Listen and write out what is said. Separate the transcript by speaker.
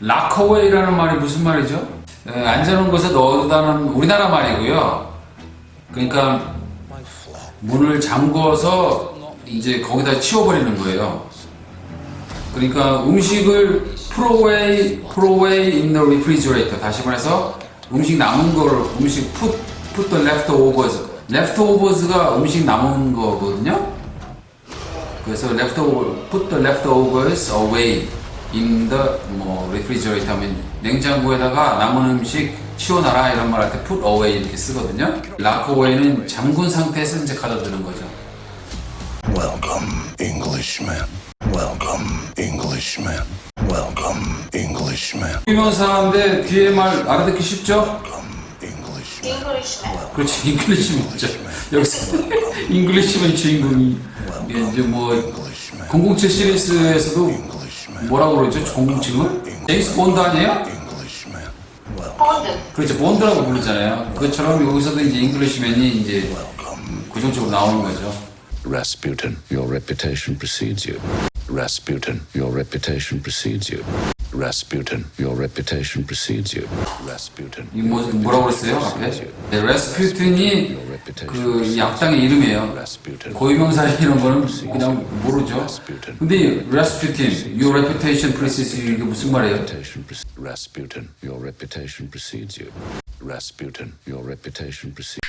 Speaker 1: 락어웨이라는 말이 무슨 말이죠? 에, 앉아놓은 곳에 넣어두다는 우리나라 말이고요. 그러니까 문을 잠궈서 이제 거기다 치워버리는 거예요. 그러니까 음식을 프로웨이 프로웨이 in refrigerator 다시 말해서 음식 남은 거를 음식 put put the leftovers leftovers가 음식 남은 거거든요. 그래서 leftover put the leftovers in the 뭐 refrigerator 하면 냉장고에다가 남은 음식 치워놔라 이런 말 할 때 put away 이렇게 쓰거든요. lock away는 잠근 상태에서 이제 가져두는 거죠.
Speaker 2: Welcome, Englishman. Welcome, Englishman. Welcome, Englishman.
Speaker 1: 유명사인데 뒤에 말 알아듣기 쉽죠?
Speaker 2: Englishman.
Speaker 3: Englishman.
Speaker 1: 그렇지 잉글리시맨이죠 여기서 잉글리시맨 주인공이 이제 뭐007 시리즈에서도. 뭐라고 그러죠 007은? 제임스 본드 아니에요?
Speaker 3: Bond.
Speaker 1: 그렇죠 본드라고 부르잖아요 그것처럼 여기서도 이제 잉글리시맨이 이제 구조적으로 나오는 거죠
Speaker 4: Rasputin, your reputation precedes you. Rasputin, your reputation precedes you. Rasputin, your reputation precedes you. Rasputin.
Speaker 1: 이 뭐, 뭐라고 그랬어요 앞에? 네, 레스퓨틴이 그이 악당의 이름이에요
Speaker 4: Rasputin.
Speaker 1: 고유명사 이런 거는 그냥 모르죠 근데 레스퓨틴, your reputation precedes you 이게 무슨 말이에요?
Speaker 4: Rasputin, your reputation precedes you. Rasputin, your reputation precedes